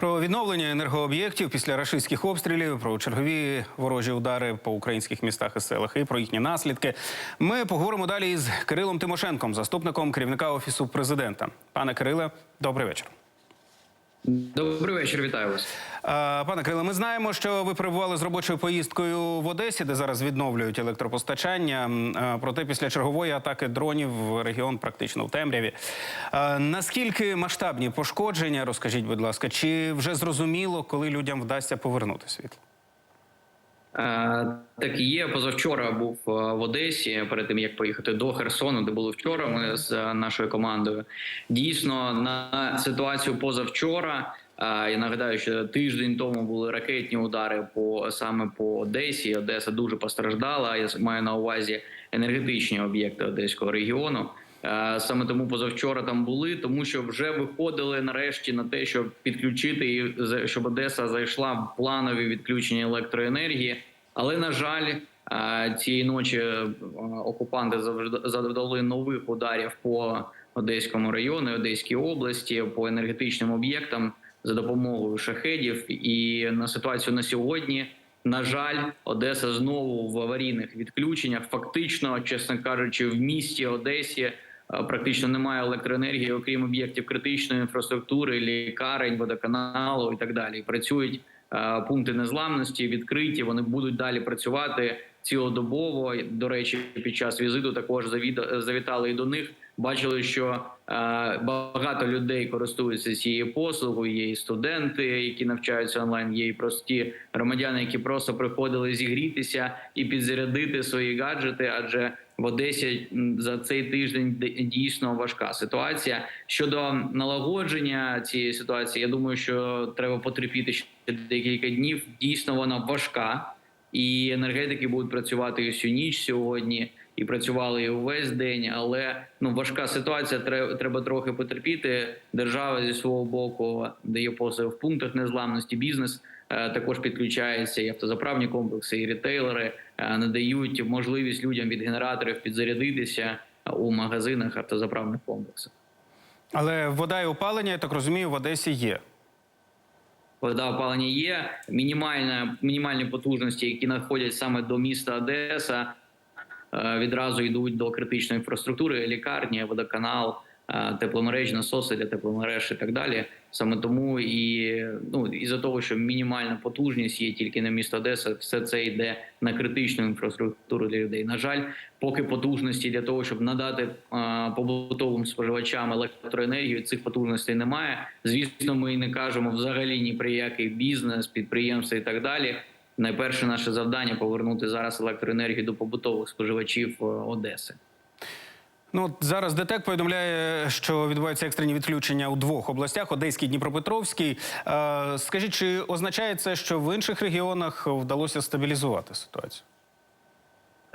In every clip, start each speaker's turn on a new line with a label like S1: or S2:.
S1: Про відновлення енергооб'єктів після рашистських обстрілів, про чергові ворожі удари по українських містах і селах і про їхні наслідки. Ми поговоримо далі із Кирилом Тимошенком, заступником керівника офісу президента. Пане Кириле, добрий вечір.
S2: Добрий вечір, вітаю вас.
S1: А, Пане Кириле, ми знаємо, що ви перебували з робочою поїздкою в Одесі, де зараз відновлюють електропостачання. Проте після чергової атаки дронів регіон практично в темряві. Наскільки масштабні пошкодження? Розкажіть, будь ласка, чи вже зрозуміло, коли людям вдасться повернути світло?
S2: Е, Так є. Позавчора був е, в Одесі перед тим як поїхати до Херсону, де були вчора. Ми з е, нашою командою. Дійсно, на ситуацію позавчора. Я нагадаю, що тиждень тому були ракетні удари по саме по Одесі. Одеса дуже постраждала. Я маю на увазі енергетичні об'єкти Одеського регіону. Саме тому позавчора там були, тому що вже виходили нарешті на те, щоб підключити і щоб Одеса зайшла в планові відключення електроенергії. Але на жаль, цієї ночі е, окупанти завдали нових ударів по Одеському району, Одеській області, по енергетичним об'єктам за допомогою шахедів. І на ситуацію на сьогодні. На жаль, Одеса знову в аварійних відключеннях. Фактично, чесно кажучи, в місті Одесі е, практично немає електроенергії, окрім об'єктів критичної інфраструктури, лікарень, водоканалу і так далі. Працюють е, пункти незламності, відкриті. Вони будуть далі працювати цілодобово. До речі, під час візиту також завітали і до них. Бачили, що е, багато людей користуються цією послугою. Є і студенти, які навчаються онлайн, є і прості громадяни, які просто приходили зігрітися і підзарядити свої гаджети. Адже в Одесі за цей тиждень дійсно важка ситуація. Щодо налагодження цієї ситуації, я думаю, що треба потерпіти ще декілька днів. Дійсно, вона важка, і енергетики будуть працювати і всю ніч сьогодні. І працювали і увесь день, але ну важка ситуація. Треба, трохи потерпіти. Держава зі свого боку дає послуги в пунктах незламності. Бізнес е, також підключається і автозаправні комплекси, і ретейлери е, надають можливість людям від генераторів підзарядитися у магазинах автозаправних комплексах.
S1: Але вода і опалення, я так розумію, в Одесі є.
S2: Вода опалення є. Мінімальна мінімальні потужності, які надходять саме до міста Одеса, е, відразу йдуть до критичної інфраструктури, лікарні, водоканал, е, тепломережі, насоси для тепломереж і так далі. Саме тому і ну із за того, що мінімальна потужність є тільки на місто Одеса, все це йде на критичну інфраструктуру для людей. На жаль, поки потужності для того, щоб надати е, побутовим споживачам електроенергію, цих потужностей немає. Звісно, ми не кажемо взагалі ні про який бізнес, підприємства і так далі. Найперше наше завдання повернути зараз електроенергію до побутових споживачів е, Одеси.
S1: Ну от зараз ДТЕК повідомляє, що відбуваються екстрені відключення у двох областях: Одеській, Дніпропетровській. Е, скажіть, чи означає це, що в інших регіонах вдалося стабілізувати ситуацію?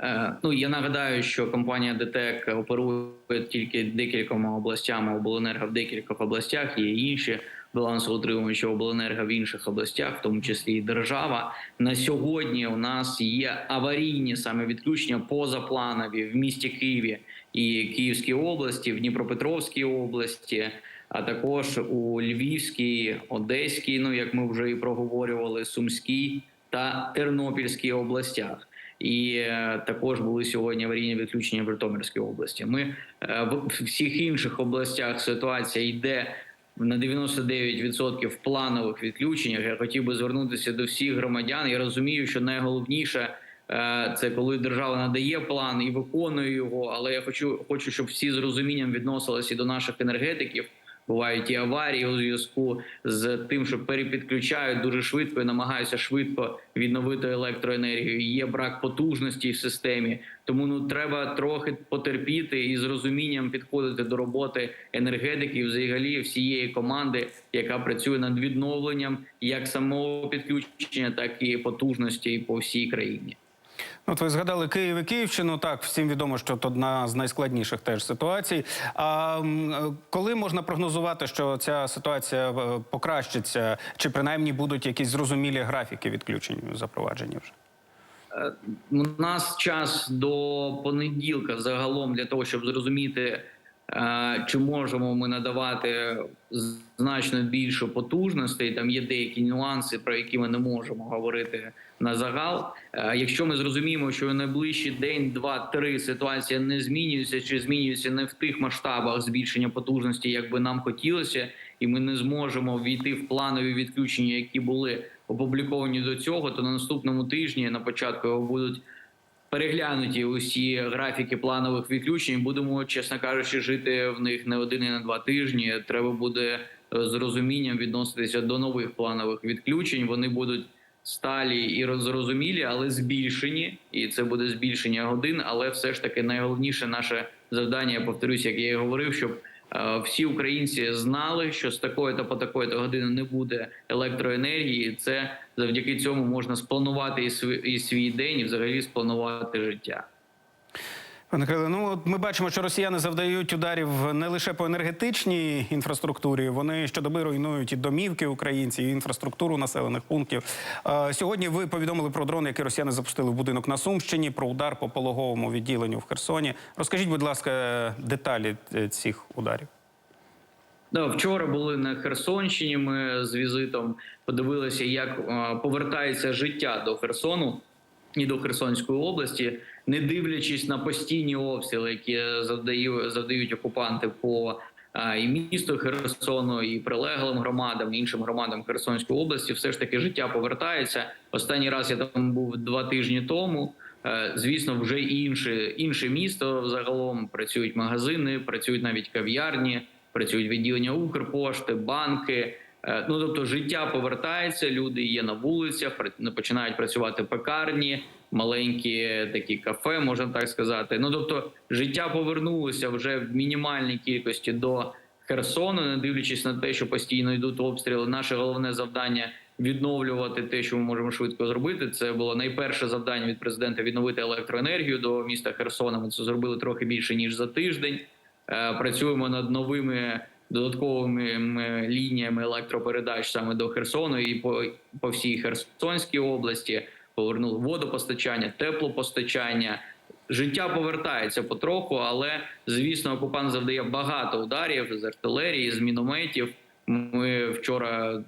S2: Е, Ну я нагадаю, що компанія ДТЕК оперує тільки декількома областями обленерго в декількох областях. Є інші балансоутримувачі обленерго в інших областях, в тому числі і держава. На сьогодні у нас є аварійні саме відключення позапланові в місті Києві і Київській області, в Дніпропетровській області. А також у Львівській, Одеській, ну як ми вже і проговорювали, Сумській та Тернопільській областях. І е, також були сьогодні аварійні відключення в Житомирській області. Ми е, в всіх інших областях ситуація йде на 99% в планових відключеннях. Я хотів би звернутися до всіх громадян. Я розумію, що найголовніше е, це коли держава надає план і виконує його. Але я хочу, хочу, щоб всі з розумінням відносилися до наших енергетиків. Бувають і аварії у зв'язку з тим, що перепідключають дуже швидко і намагаються швидко відновити електроенергію. Є брак потужності в системі, тому ну треба трохи потерпіти і з розумінням підходити до роботи енергетиків, взагалі всієї команди, яка працює над відновленням як самого підключення, так і потужності по всій країні.
S1: Ну, От ви згадали Київ і Київщину. Так, всім відомо, що це одна з найскладніших теж ситуацій. А коли можна прогнозувати, що ця ситуація е, покращиться, чи принаймні будуть якісь зрозумілі графіки відключень запроваджені вже?
S2: Е, У нас час до понеділка загалом для того, щоб зрозуміти Чи можемо ми надавати значно більше потужностей? Там є деякі нюанси, про які ми не можемо говорити на загал. Е, Якщо ми зрозуміємо, що в найближчий день, два, три ситуація не змінюється, чи змінюється не в тих масштабах збільшення потужності, як би нам хотілося, і ми не зможемо війти в планові відключення, які були опубліковані до цього, то на наступному тижні на початку його будуть переглянуті усі графіки планових відключень. Будемо, чесно кажучи, жити в них не один і не два тижні. Треба буде е, з розумінням відноситися до нових планових відключень. Вони будуть сталі і роз- зрозумілі, але збільшені, і це буде збільшення годин. Але все ж таки найголовніше наше завдання, я повторюсь, як я і говорив, щоб всі українці знали, що з такої та по такої то години не буде електроенергії. Це завдяки цьому можна спланувати і свій день, і взагалі спланувати життя.
S1: Пане ну от ми бачимо, що росіяни завдають ударів не лише по енергетичній інфраструктурі, вони щодоби руйнують і домівки українців, і інфраструктуру населених пунктів. Сьогодні ви повідомили про дрон, який росіяни запустили в будинок на Сумщині, про удар по пологовому відділенню в Херсоні. Розкажіть, будь ласка, деталі е, цих ударів.
S2: Да, вчора були на Херсонщині. Ми з візитом подивилися, як повертається життя до Херсону і до Херсонської області, не дивлячись на постійні обстріли, які завдають, завдають окупанти по і місту Херсону, і прилеглим громадам, і іншим громадам Херсонської області, все ж таки життя повертається. Останній раз я там був два тижні тому. Е, Звісно, вже інше інше місто загалом працюють магазини, працюють навіть кав'ярні працюють відділення Укрпошти, банки. Е, Ну тобто, життя повертається, люди є на вулицях, починають працювати пекарні, маленькі такі кафе, можна так сказати. Ну тобто, життя повернулося вже в мінімальній кількості до Херсону, не дивлячись на те, що постійно йдуть обстріли. Наше головне завдання відновлювати те, що ми можемо швидко зробити. Це було найперше завдання від президента відновити електроенергію до міста Херсона. Ми це зробили трохи більше ніж за тиждень. Е, Працюємо над новими додатковими лініями електропередач саме до Херсону і по, по всій Херсонській області. Повернули водопостачання, теплопостачання. Життя повертається потроху, але звісно, окупант завдає багато ударів з артилерії, з мінометів. Ми вчора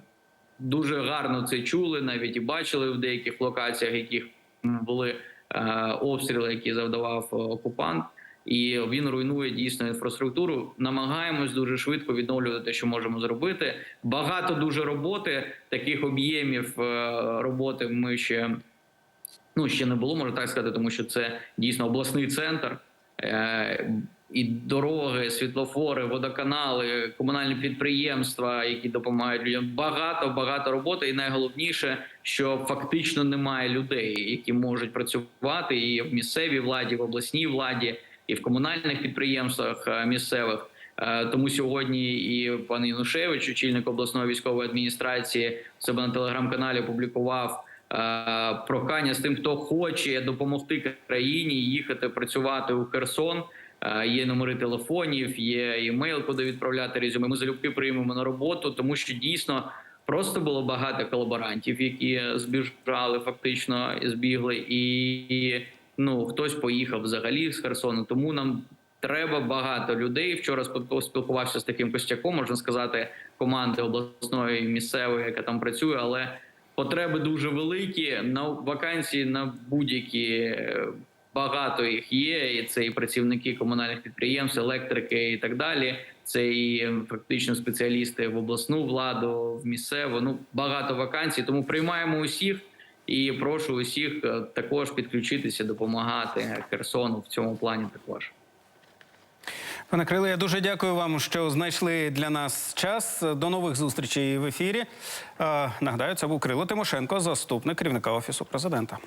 S2: дуже гарно це чули, навіть і бачили в деяких локаціях, яких були е, обстріли, які завдавав е, окупант. І він руйнує дійсно інфраструктуру. Намагаємось дуже швидко відновлювати те, що можемо зробити. Багато дуже роботи, таких об'ємів е, роботи ми ще ну ще не було, можна так сказати, тому що це дійсно обласний центр. Е, і дороги, світлофори, водоканали, комунальні підприємства, які допомагають людям. Багато багато роботи, і найголовніше, що фактично немає людей, які можуть працювати і в місцевій владі, в обласній владі, і в комунальних підприємствах е, місцевих. Е, Тому сьогодні і пан Янушевич, очільник обласної військової адміністрації, себе на телеграм-каналі опублікував е, прохання з тим, хто хоче допомогти країні їхати працювати у Херсон. Є номери телефонів, є імейл, куди відправляти резюме. Ми залюбки приймемо на роботу, тому що дійсно просто було багато колаборантів, які збіжали, фактично збігли, і ну хтось поїхав взагалі з Херсону. Тому нам треба багато людей. Вчора спіл- спілкувався з таким костяком, можна сказати, команди обласної місцевої, яка там працює, але потреби дуже великі. На вакансії на будь-які е, багато їх є. І це і працівники комунальних підприємств, електрики і так далі. Це і е, фактично спеціалісти в обласну владу, в місцеву. Ну багато вакансій. Тому приймаємо усіх. І прошу усіх е, також підключитися, допомагати Херсону в цьому плані. Також.
S1: Пане Криле, я дуже дякую вам, що знайшли для нас час. До нових зустрічей в ефірі. Е, Нагадаю, це був Крило Тимошенко, заступник керівника офісу президента.